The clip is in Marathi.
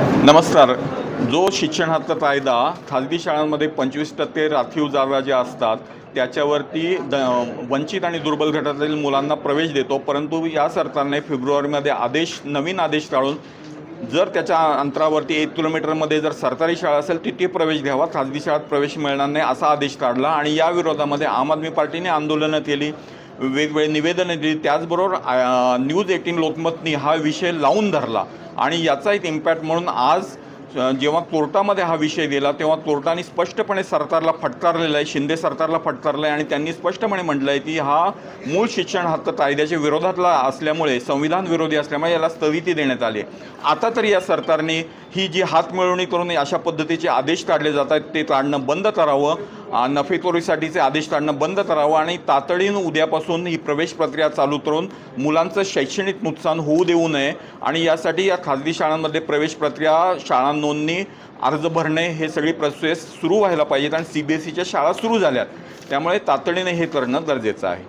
नमस्कार. जो शिक्षण हक्क कायदा खाजगी शाळांमध्ये पंचवीस टक्के राखीव जागा ज्या असतात त्याच्यावरती द वंचित आणि दुर्बल घटातील मुलांना प्रवेश देतो. परंतु या सरकारने फेब्रुवारीमध्ये आदेश नवीन आदेश काढून जर त्याच्या अंतरावरती एक किलोमीटरमध्ये जर सरकारी शाळा असेल तिथे प्रवेश घ्यावा. खाजगी शाळेत प्रवेश मिळणार नाही असा आदेश काढला आणि या विरोधामध्ये आम आदमी पार्टीने आंदोलनं केली. वेगवेगळे निवेदनं दिली. त्याचबरोबर न्यूज एटीन लोकमतनी हा विषय लावून धरला. आणि याचा एक इम्पॅक्ट म्हणून आज जेव्हा कोर्टामध्ये हा विषय गेला तेव्हा कोर्टाने स्पष्टपणे सरकारला फटकारलेला आहे शिंदे सरकारला फटकारलं आहे आणि त्यांनी स्पष्टपणे म्हटलं आहे की हा मूळ शिक्षण हक्क कायद्याच्या विरोधातला असल्यामुळे संविधान विरोधी असल्यामुळे याला स्थगिती देण्यात आली आहे. आता तरी या सरकारने ही जी हातमिळवणी करून अशा पद्धतीचे आदेश काढले जात आहेत ते काढणं बंद करावं नफेखोरीसाठीचे आदेश काढणं बंद करावं आणि तातडीनं उद्यापासून ही प्रवेश प्रक्रिया चालू करून मुलांचं शैक्षणिक नुकसान होऊ देऊ नये आणि यासाठी या खाजगी शाळांमध्ये प्रवेश प्रक्रिया शाळां नोंदणी अर्ज भरणे हे सगळी प्रोसेस सुरू व्हायला पाहिजेत आणि सी बी एस सीच्या शाळा सुरू झाल्यात. त्यामुळे तातडीने हे करणं गरजेचं आहे.